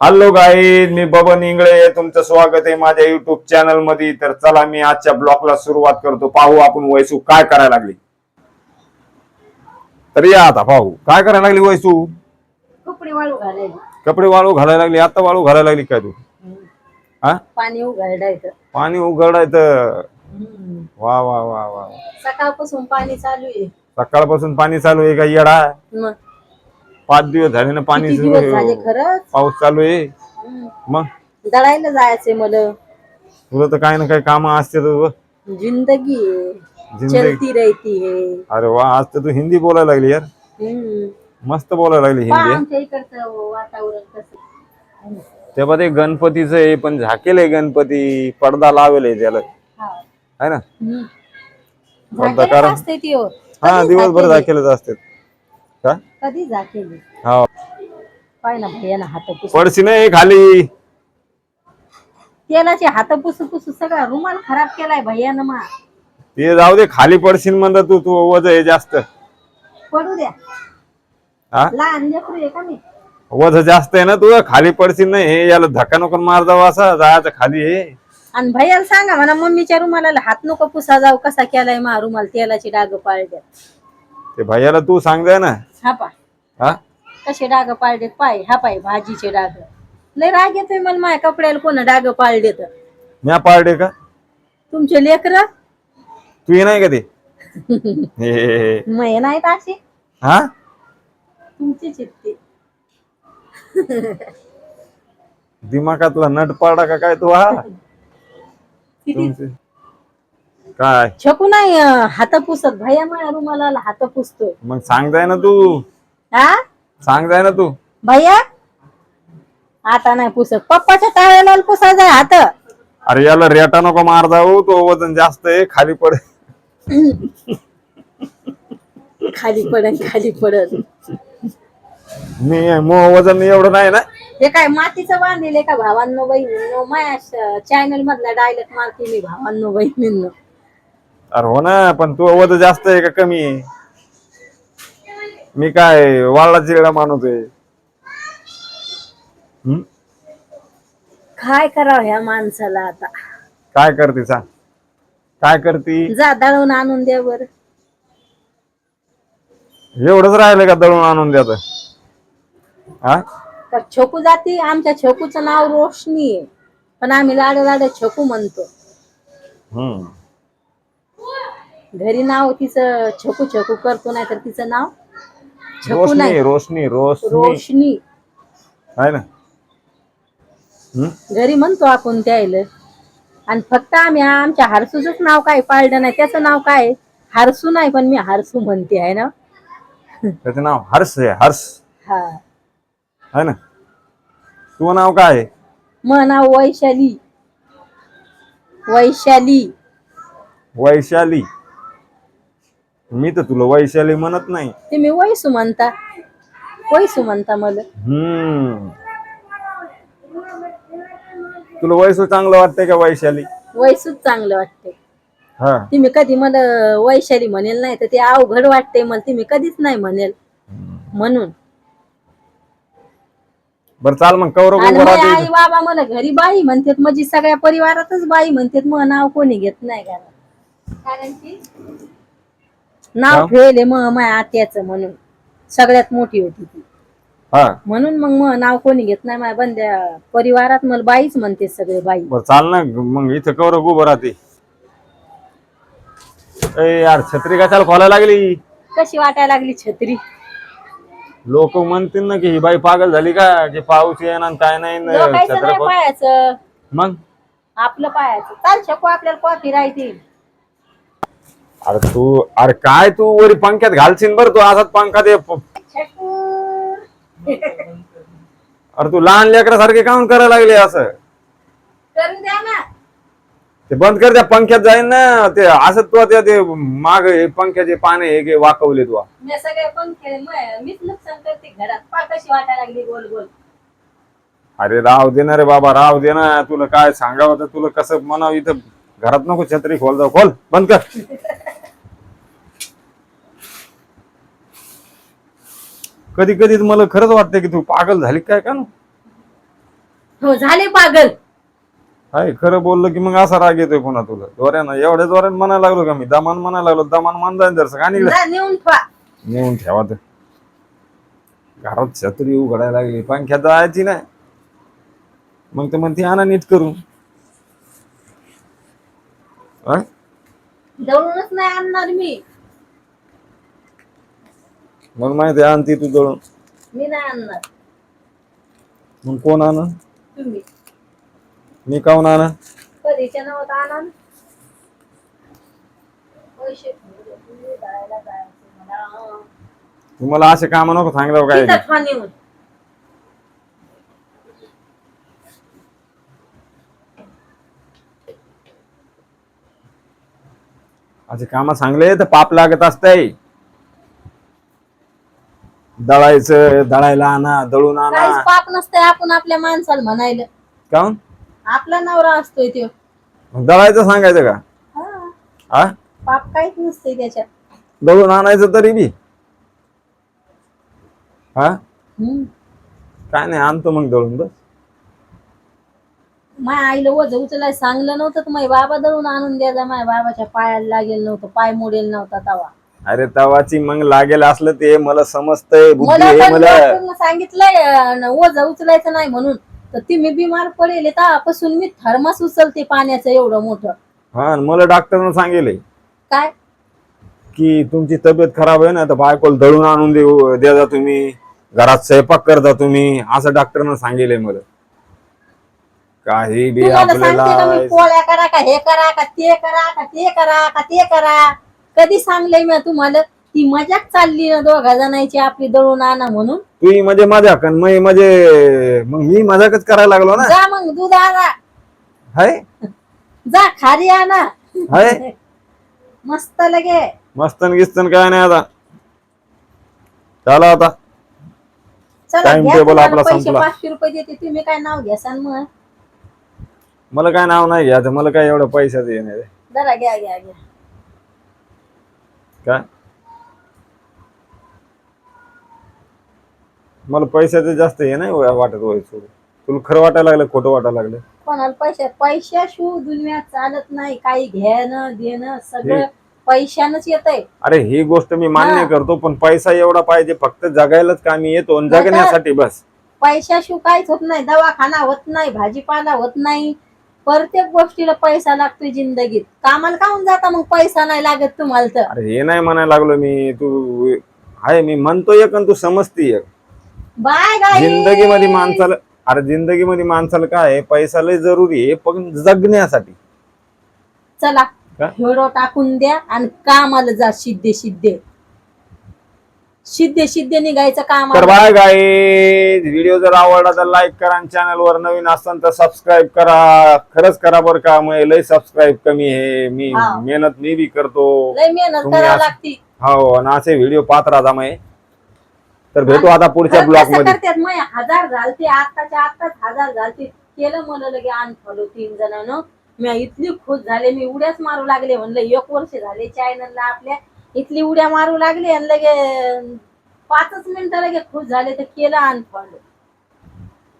Hello guys मी बबन इंगळे तुमचं स्वागत आहे माझ्या युट्यूब चॅनलमध्ये तर चला मी आजच्या ब्लॉगला सुरुवात करतो. पाहू आपण वैसू काय करायला लागली. तर या आता पाहू. काय करायला लागली वैसू? कपडे वाळू घालायला. कपडे वाळू घालायला लागली. आता वाळू घालायला लागली काय तू? हा? पाणी उघडायचं. पाणी उघडायचं. वा वा वा वा. सकाळपासून पाणी चालू आहे. सकाळपासून पाणी चालू आहे का येडा? मग. पाच दिवस झाले ना पाणी किती सुरू दिवस झाले आहे. खरंच? पाऊस चालू आहे. हम्म. मग? दळायला जायचंय मला. तुला तर काही ना काही काम असते जिंदगी आहे. जिंदगी. चलती रहती है अरे वा आज तर तू हिंदी बोलायला लागली यार. हम्म. मस्त बोलायला लागली पहा हिंदी. आमच्या इकडचं वातावरण कसं तेव्हा ते गणपतीचं आहे पण झाकेल आहे गणपती. पडदा लावेल आहे त्याला. हा. है ना? हम्म. पडदा झाकेली कारण ती हो. हा दिवसभर झाकेली? झाकेलच असते. का कधी हा. पाय ना भैयाना हात पुस. पडशी नाही खाली. तेलाचे हात पुसू पुसू सगळा रुमाल खराब केलाय भैयानं मा. ते जाऊ दे खाली पडशील म्हणत तू तू वज आहे जास्त. पडू द्या. हा? लहान लेकरू आहे का मी? वज जास्त आहे ना तू खाली पडशील नाही हे याला धक्का नको मार जावं असा जायचं खाली हे. आणि भैयाला सांगा म्हणा मम्मीच्या रुमाला हात नको पुसा जाऊ कसा केलाय मा रुमाल तेलाची डाग पाळड्यात ते भैयाला तू सांग ना. हा पा. हा? कसे डाग पाळडेत पाय हा पाय भाजीचे डाग. लय राग येतोय मला माझ्या कपड्याला कोण डाग पाळडेत म्या पारडे का? तुमचे लेकर? तू ये नाही का ते? हे, हे, हे. मै नाहीत असे? हा? तुमचेच आहेत ते. दिमागातला नट पाडा का काय तू हा? किती? तुमचे. काय? छकू नाही अं, हात पुसत. भैया माझ्या रुमाला हात पुसतोय. मग सांग जाय ना तू. हा सांग जाय ना तू. भैया? आता नाही पुसत. पप्पाच्या टाळ्याला पुसा जाय हात. अरे याला रेटा नको मार जाऊ तो वजन जास्त आहे खाली पड. खाली पडन खाली पडन. मी मो वजन एवढं नाही ना? हे काय मातीचं बांधलेलं का भावांनो बहिणींनो? माझ्या चॅनल मधला डायलॉग मारते मी भावांनो बहिणींनो. अरे हो ना पण तू वजन जास्त आहे का कमी? आहे मी काय वाळला चिरडा माणूस आहे. हम्म? काय करावं ह्या माणसाला आता? काय करते सांग? काय करते? जा दळून आणून द्या बर एवढंच राहिलं का दळून आणून द्यात हा? छोकू जाती आमच्या छोकूचं नाव रोशनी आहे. पण आम्ही लाड लाड छोकू म्हणतो. हम्म. घरी नाव तिचं छोकू छोकू करतो नाही तर तिचं नाव छोकू रोशनी नाही. रोशनी रोशनी. रोशनी. आहे ना. हम्म? घरी म्हणतो आपण त्याला. आणि फक्त आम्ही आमच्या हारसूच नाव काय पाळलं नाही त्याचं नाव काय? हारसू नाही पण मी हारसू म्हणते आहे ना? त्याचं नाव हर्ष आहे हर्ष. हा. आहे ना. तुझं नाव काय आहे? मग नाव वैशाली. वैशाली. वैशाली. मी तर तुला वैशाली म्हणत नाही. तुम्ही वैसू म्हणता. वैसू म्हणता मला. हम्म. तुला वैसू चांगलं वाटतंय का वैशाली? वैसूच चांगलं वाटते हा. तुम्ही कधी मला वैशाली म्हणेल नाही तर ते अवघड वाटते मला. तुम्ही कधीच नाही म्हणेल. म्हणून. बरं चाल मग कौरव आणि उभं माझी राहते आई बाबा मला घरी बाई म्हणतात. म्हणजे सगळ्या परिवारातच बाई म्हणतात. मग नाव कोणी घेत नाही घरात. कारण की नाव का? ठेवले मग माझ्या आत्याचं म्हणून. सगळ्यात मोठी होती ती. हा. म्हणून मग मग नाव कोणी घेत नाही माझ्या बंद्या परिवारात मला बाईच म्हणते सगळे बाई. बरं चाल ना मग इथं कौरव उभं राहते. ए यार छत्री कशाला खोलायला लागली? कशी वाटायला लागली छत्री? लोक म्हणतील ना की ही बाई पागल झाली का की पाऊस येणार आणि काय नाही न लोकायचं छत्र्या नाही खोल- पायाचं मग? आपलं पायाचं चाल शकू आपल्याला कॉफी राहतील अरे तू अरे काय तू वरी पंख्यात घालशील बरं तू असाच पंखा दे अरे तू लहान लेकरासारखे काऊन करायला लागले असं? करून द्या ना. ते बंद कर त्या पंख्यात जाईन ना. ते असं तू त्या ते माग हे पंख्याचे पाने हे गे वाकवले तू. मी सगळे पंखे म- मीच नुकसान करते घरात. पा कशी वाटायला लागली गोल गोल. अरे राव दे ना रे बाबा राव दे ना. तुला काय सांगावं तर तुला कसं म्हणावं इथं? घरात नको छत्री खोल जाऊ. खोल बंद कर. कधी कधी मला खरंच वाटतं की तू पागल झाली काय का ना? हो झाले पागल. हाय खरं बोललं की मग असा राग येतोय पुन्हा तुला. जोऱ्यानं एवढ्या जोऱ्यात म्हणायला लागलो का मी? दमान म्हणायला लागलो दमान मान जाईन जर आणि जा, नेऊन ठेवा. नेऊन ठेवा तर. घरात छत्री उघडायला लागली पंख्या जायची नाही. मग ते म्हणते आणा नीट करून. हा? दळूनच नाही आणणार मी. मग माहिती आहे, आणती तू दळून मी नाही आणणार. मग कोण आण? तुम्ही. मी काऊन आण? कधीच्या नावात आणा ना. पैसे तुम्ही दळायला जायचं मला. तुम्हाला असे काम नको सांगितलं काय. तिथं असे काम सांगले तर पाप लागत असतंय. दळायचं दळायला आणा दळून आणा. काहीच पाप नसतंय आपण आपल्या माणसाला म्हणायला. काऊन? आपला नवरा असतोय तो मग दळायचं सांगायचं का? हा, हा पाप काहीच नसतंय त्याच्यात. दळून आणायचं तरी बी. हा? हम्म. काय नाही आणतो मग दळून बस. माझ्या आईला वज उचलाय सांगलं नव्हतं तर माझ्या बाबा दळून आणून द्यायचा माझ्या बाबाच्या पायाला लागेल नव्हतं पाय मोडेल नव्हता तवा. अरे तवाची मग लागेल असलं ते मला समजतंय बुद्धी मला आहे पण मला डॉक्टरनं सांगितलंय उचलायचं नाही म्हणून. तर ती मी बिमार पडेल तेव्हापासून मी थर्मास उचलते पाण्याचं एवढं मोठं. हा आणि मला डॉक्टरनं सांगेल काय? की तुमची तब्येत खराब आहे ना तर बायकोला दळून आणून देऊ द्या तुम्ही. घरात स्वयंपाक करता तुम्ही असं डॉक्टरनं सांगेल मला. काही बी तुम्हाला सांगते का मी आपल्याला पोळ्या करा का हे करा का ते करा का ते करा का ते करा? कधी सांगलंय मी तुम्हाला? ती मजाक चालली ना दोघा जणांची आपली दळून आणा म्हणून. तुही म्हणजे मजाक आणि मी म्हणजे मग मी मजाकच करायला लागलो ना? जा मग दूध आणा. हाय? जा खारी आणा. हाय? मस्त लगे. मस्तन गिस्तन काय नाही आता. चला आता. चला Time घ्या table तुम्हाला आपला पैसे संपला. पाचशे रुपये देते तुम्ही काय नाव घ्यासान मग. मला काय नाव नाही घ्यायचं मला काय एवढं पैशाचं हे नाही रे. जरा घ्या घ्या घ्या. काय? मला पैशाचं जास्त हे नाही वाटत वय सोडून. तुला खरं वाटायला लागलं खोटं वाटायला लागलं? कोणाला पैसे पैशाशिव दुनियात चालत नाही काही घेणं देणं सगळं पैशानच येत आहे अरे ही गोष्ट मी मान्य हा. करतो पण पैसा एवढा पाहिजे फक्त जगायलाच कामी येतो आणि जगण्यासाठी बस. पैशाशिव काहीच होत नाही दवाखाना होत नाही भाजीपाला होत नाही प्रत्येक गोष्टीला पैसा लागतोय जिंदगीत. कामाला काहून जाता मग पैसा नाही लागत तुम्हाला तर? अरे हे नाही म्हणायला लागलो मी. तू आहे मी म्हणतो एक आणि तू समजती एक. बाय गाई जिंदगीमध्ये माणसाला अरे जिंदगीमध्ये माणसाला काय आहे? पैसा लय जरुरी आहे पण जगण्यासाठी. चला? हिरो टाकून द्या आणि कामाला जा सिद्धे सिद्धे सिद्धे सिद्धे निघायचं तर कामाला बाय गाय व्हिडिओ जर आवडला तर लाईक करा आणि चॅनल वर नवीन असाल तर सबस्क्राईब करा. खरंच करा बरं का मग लय सबस्क्राईब कमी आहे. मी हा. मेहनत मी बी करतो. लय मेहनत तुम्ही करावी असं- लागती. हो आणि असे व्हिडिओ पाहत राहा मग तर भेटू आता पुढच्या ब्लॉग कसं मध्ये. करतात मग हजार झालते आताच्या आताच हजार झालते. केलं मला लगे अनफॉलो तीन जणांना. मी इतली खुश झाले मी उड्याच मारू लागले म्हणलं. एक वर्ष झाले चॅनलला आपल्या. इथली उड्या मारू लागले आणि लगे पाचच मिनिटं लगे खुश झाले तर केलं अनफॉलो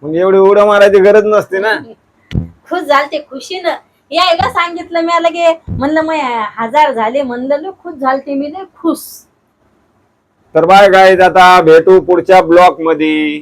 मग एवढी उड्या मारायची गरज नसते ना. खुश झालते खुशीनं. यायला सांगितलं मी लगे म्हणलं मग हजार झाले म्हणलं लय खुश झालते मी लय खुश. तर बाय गाईज आता भेटू पुढच्या ब्लॉगमध्ये